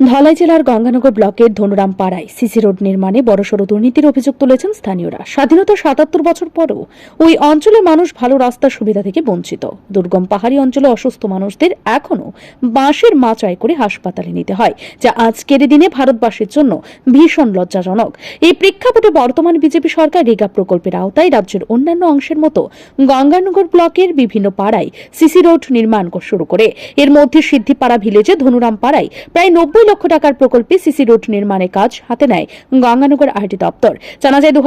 ধলাই জেলার গঙ্গানগর ব্লকের ধনুরাম পাড়ায় সিসি রোড নির্মাণে বড়সড় দুর্নীতির অভিযোগ তুলেছেন স্থানীয়রা। স্বাধীনতা সাতাত্তর বছর পরেও ওই অঞ্চলের মানুষ ভালো রাস্তার সুবিধা থেকে বঞ্চিত। দুর্গম পাহাড়ি অঞ্চলে অসুস্থ মানুষদের এখনও বাঁশের মাচায় করে হাসপাতালে নিতে হয়, যা আজকের দিনে ভারতবাসীর জন্য ভীষণ লজ্জাজনক। এই প্রেক্ষাপটে বর্তমান বিজেপি সরকার রেগা প্রকল্পের আওতায় রাজ্যের অন্যান্য অংশের মতো গঙ্গানগর ব্লকের বিভিন্ন পাড়ায় সিসি রোড নির্মাণ শুরু করে। এর মধ্যে সিদ্ধিপাড়া ভিলেজে ধনুরাম পাড়ায় প্রায় নব্বই লক্ষ টাকার প্রকল্পে সিসি রোড নির্মাণের কাজ হাতে নেয় গঙ্গানগর আরটি দপ্তর। জানা যায় দু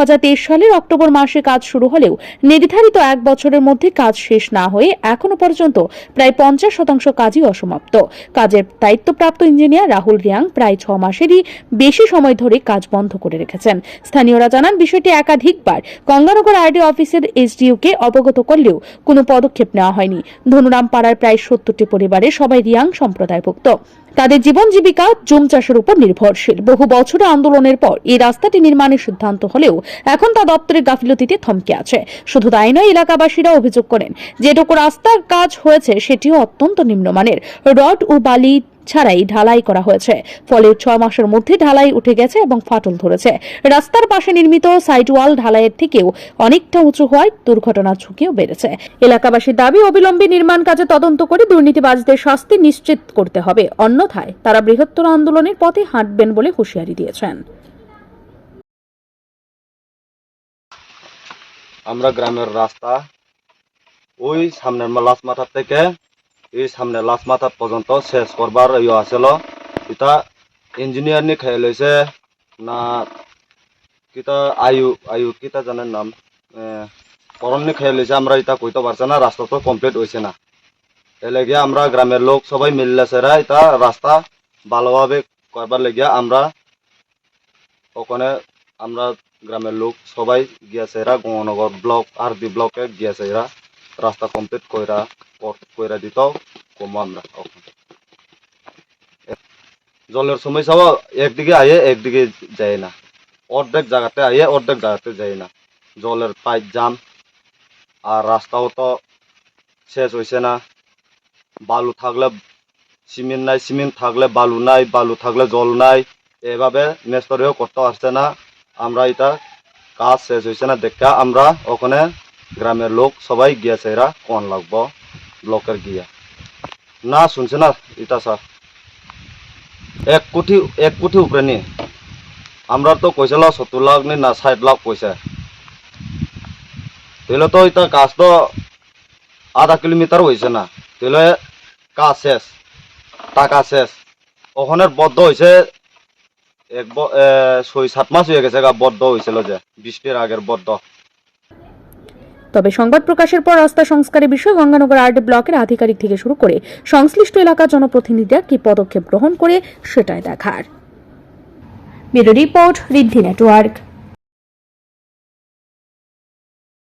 সালের অক্টোবর মাসে কাজ শুরু হলেও নির্ধারিত এক বছরের মধ্যে কাজ শেষ না হয়ে এখনও পর্যন্ত প্রায় পঞ্চাশ শতাংশ কাজই অসমাপ্ত। কাজের দায়িত্বপ্রাপ্ত ইঞ্জিনিয়ার রাহুল রিয়াং প্রায় ছ মাসেরই বেশি সময় ধরে কাজ বন্ধ করে রেখেছেন। স্থানীয়রা জানান, বিষয়টি একাধিকবার গঙ্গানগর আরডি অফিসের এসডিওকে অবগত করলেও কোনো পদক্ষেপ নেওয়া হয়নি। ধনুরাম পাড়ার প্রায় সত্তরটি পরিবারে সবাই রিয়াং সম্প্রদায়ভুক্ত। তাদের জীবন জীবিকা জুম চাষের উপর নির্ভরশীল। বহু বছরের আন্দোলনের পর এই রাস্তাটি নির্মাণের সিদ্ধান্ত হলেও এখন তা দপ্তরের গাফিলতিতে থমকে আছে। শুধু তাই নয় এলাকাবাসীরা অভিযোগ করেন যেটুকু রাস্তার কাজ হয়েছে সেটিও অত্যন্ত নিম্নমানের। রড ও বালি ছাড়াই ঢালাই করা হয়েছে। ফলে ছ মাসের মধ্যে ঢালাই উঠে গেছে এবং ফাটল ধরেছে। রাস্তার পাশে নির্মিত সাইড ওয়াল ঢালাইয়ের থেকেও অনেকটা উঁচু হওয়ায় দুর্ঘটনার ঝুঁকিও বেড়েছে। এলাকাবাসীর দাবি, অবিলম্বে নির্মাণ কাজে তদন্ত করে দুর্নীতিবাজদের শাস্তি নিশ্চিত করতে হবে। অন্যথায় তারা বৃহত্তর আন্দোলনের পথে হাঁটবেন বলে হুঁশিয়ারি দিয়েছেন। আমরা গ্রামের রাস্তা, ওই সামনের লাশ মাথার থেকে এই সামনে লাশ মাথা পর্যন্ত শেষ করবার ইয়ে আসল এটা ইঞ্জিনিয়ার নি খেয়ে লইছে না কিতা আয়ু আয়ু কিতা জানেন নাম? করণ নি খেয়ে লইছে আমরা এটা কইতে পারছে না রাস্তা তো কমপ্লিট হয়েছে না। এর লেগে আমরা গ্রামের লোক সবাই মিললেছেরা এটা রাস্তা ভালোভাবে করবার লেগে আমরা ওখানে আমরা গ্রামের লোক সবাই গিয়েছে এরা গঙ্গনগর ব্লক আর ডি ব্লকে গিয়েছে এরা রাস্তা কমপ্লিট কইরা কইরা দিত কম আমরা জলের সমস্যাও একদিকে আয়ে একদিকে যায় না। অর্ধেক জায়গাতে আয়ে অর্ধেক জায়গাতে যায় না। জলের পাইপ জাম আর রাস্তাও তো শেষ হয়েছে না। বালু থাকলে সিমেন্ট নাই, সিমেন্ট থাকলে বালু নাই, বালু থাকলে জল নাই। এভাবে মেস্তরেও করতে পারছে না। আমরা এটা কাজ শেষ হয়েছে না। দেখা আমরা ওখানে গ্রামের লোক সবাই গিয়েছে এরা, কোন লাগবো? ব্লকের গিয়া। না শুনছে না এটা স্যার। এক কোটি এক কোটি উপরে নি। আমরা তো কইছিল সত্তর লাখ নি না ষাট লাখ পয়সা তাহলে তো এটা কাজ তো আধা কিলোমিটার হয়েছে না। তাহলে কাজ শেষ, টাকা শেষ। ওখানে বদ্ধ হয়েছে এক ছয়, সাত মাস হয়ে গেছে গা বদ্ধ হয়েছিল যে বৃষ্টির আগের বদ্ধ। তবে সংবাদ প্রকাশের পর রাস্তা সংস্কারের বিষয়ে গঙ্গানগর আর্ট ব্লকের আধিকারিক থেকে শুরু করে সংশ্লিষ্ট এলাকার জনপ্রতিনিধিরা কি পদক্ষেপ গ্রহণ করে সেটাই দেখার। Report Riddhi network.